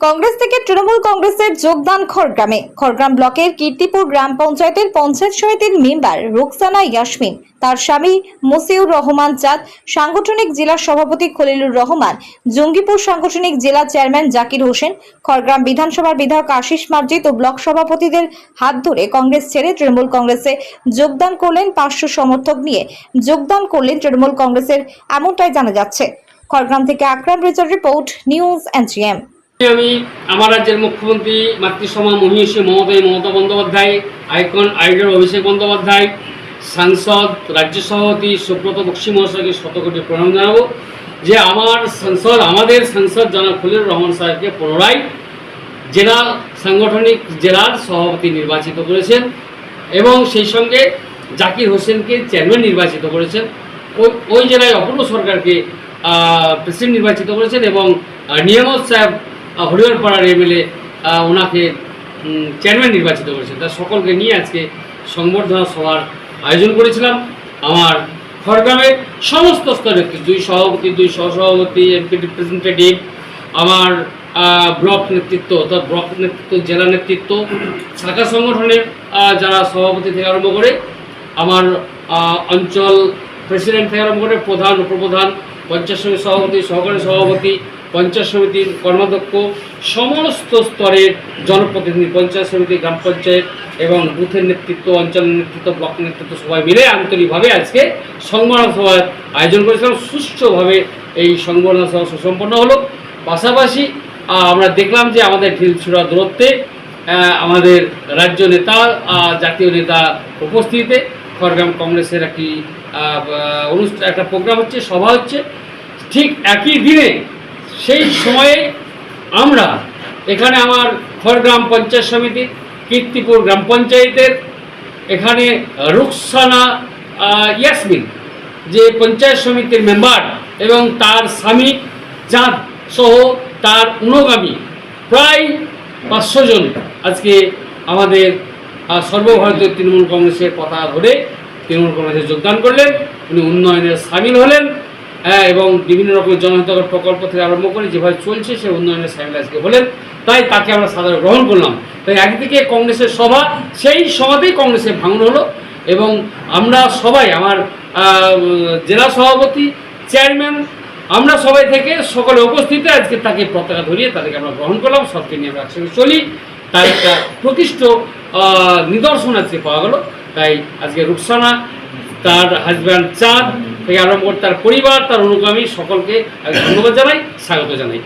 কংগ্রেস থেকে তৃণমূল কংগ্রেসের যোগদান খড়গ্রামে। খড়গ্রাম ব্লকের কীর্তিপুর গ্রাম পঞ্চায়েতের পঞ্চায়েত সমিতির মেম্বার রুকসানা ইয়াসমিন, তার স্বামী মসিউর রহমান চাঁদ, সাংগঠনিক জেলা সভাপতি খলিলুর রহমান, জঙ্গিপুর সাংগঠনিক জেলা চেয়ারম্যান জাকির হোসেন, খড়গ্রাম বিধানসভার বিধায়ক আশিস মার্জিত ও ব্লক সভাপতিদের হাত ধরে কংগ্রেস ছেড়ে তৃণমূল কংগ্রেসে যোগদান করলেন পাঁচশো সমর্থক নিয়ে। যোগদান করলেন তৃণমূল কংগ্রেসের এমনটাই জানা যাচ্ছে। খড়গ্রাম থেকে আকরাম রেজার রিপোর্ট, নিউজ এনজিএম আমি আমার রাজ্যের মুখ্যমন্ত্রী মাতৃসমা মহিষী মমতাই মমতা বন্দ্যোপাধ্যায়, আইকন আইডল অভিষেক বন্দ্যোপাধ্যায়, সাংসদ রাজ্য সভাপতি সুব্রত বক্সি মহাশয়কে শতকোটি প্রণাম জানাব। যে আমার সাংসদ, আমাদের সাংসদ জনাব খলিলুর রহমান সাহেবকে পুনরায় জেলা সাংগঠনিক জেলার সভাপতি নির্বাচিত করেছেন এবং সেই সঙ্গে জাকির হোসেনকে চেয়ারম্যান নির্বাচিত করেছেন। ওই ওই জেলায় অপূর্ব সরকারকে প্রেসিডেন্ট নির্বাচিত করেছেন এবং নিয়ামত সাহেব হরিহরপাড়ার এমএলএ ওনাকে চেয়ারম্যান নির্বাচিত করেছেন। তা সকলকে নিয়ে আজকে সংবর্ধনা সভার আয়োজন করেছিলাম। আমার খড়গ্রামের সমস্ত স্তরের দুই সভাপতি, দুই সহসভাপতি এমপি রিপ্রেজেন্টেটিভ আমার ব্লক নেতৃত্ব, অর্থাৎ ব্লক নেতৃত্ব, জেলা নেতৃত্ব, শাখা সংগঠনের যারা সভাপতি থেকে আরম্ভ করে, আমার অঞ্চল প্রেসিডেন্ট থেকে আরম্ভ করে প্রধান, উপপ্রধান, পঞ্চায়েত সভাপতি, সহকারী সভাপতি পঞ্চায়েত সমিতির কর্মাধ্যক্ষ, সমস্ত স্তরের জনপ্রতিনিধি, পঞ্চায়েত সমিতি, গ্রাম পঞ্চায়েত এবং বুথের নেতৃত্ব অঞ্চলের নেতৃত্ব, ব্লক নেতৃত্ব সবাই মিলে আন্তরিকভাবে আজকে সংবর্ধনা সভার আয়োজন করেছিলাম। সুষ্ঠুভাবে এই সংবর্ধনা সভা সুসম্পন্ন হলো। পাশাপাশি আমরা দেখলাম যে আমাদের ঢিলছুড়া দূরত্বে আমাদের রাজ্য নেতা জাতীয় নেতা উপস্থিতিতে খড়গ্রাম কংগ্রেসের একটি অনুষ্ঠান একটা প্রোগ্রাম হচ্ছে, সভা হচ্ছে। ঠিক একই দিনে সেই সময়ে আমরা এখানে আমার খড়গ্রাম পঞ্চায়েত সমিতি, কীর্তিপুর গ্রাম পঞ্চায়েতের এখানে রুকসানা ইয়াসমিন, যে পঞ্চায়েত সমিতির মেম্বার এবং তার স্বামী চাঁদ সহ তার অনুগামী প্রায় পাঁচশো জন আজকে আমাদের সর্বভারতীয় তৃণমূল কংগ্রেসের কথা ধরে তৃণমূল কংগ্রেসে যোগদান করলেন। উনি উন্নয়নের সামিল হলেন। হ্যাঁ, এবং বিভিন্ন রকমের জনহিতকর প্রকল্প থেকে আরম্ভ করে যেভাবে চলছে সে উন্নয়নের সামিল আজকে হলেন তাই তাকে আমরা সাধারণ গ্রহণ করলাম। তাই একদিকে কংগ্রেসের সভা সেই সভাতেই কংগ্রেসের ভাঙন হলো। এবং আমরা সবাই আমার জেলা সভাপতি চেয়ারম্যান আমরা সবাই থেকে সকলে উপস্থিত আজকে তাকে পতাকা ধরিয়ে তাদেরকে আমরা গ্রহণ করলাম সবকে নিয়ে আমরা একসঙ্গে চলি। তার একটা প্রতিষ্ঠ নিদর্শন আজকে পাওয়া গেল। তাই আজকে রুকসানা তার হাজব্যান্ড চাঁদ থেকে আরম্ভ করে তার পরিবার, তার অনুগামী সকলকে ধন্যবাদ জানাই, স্বাগত জানাই।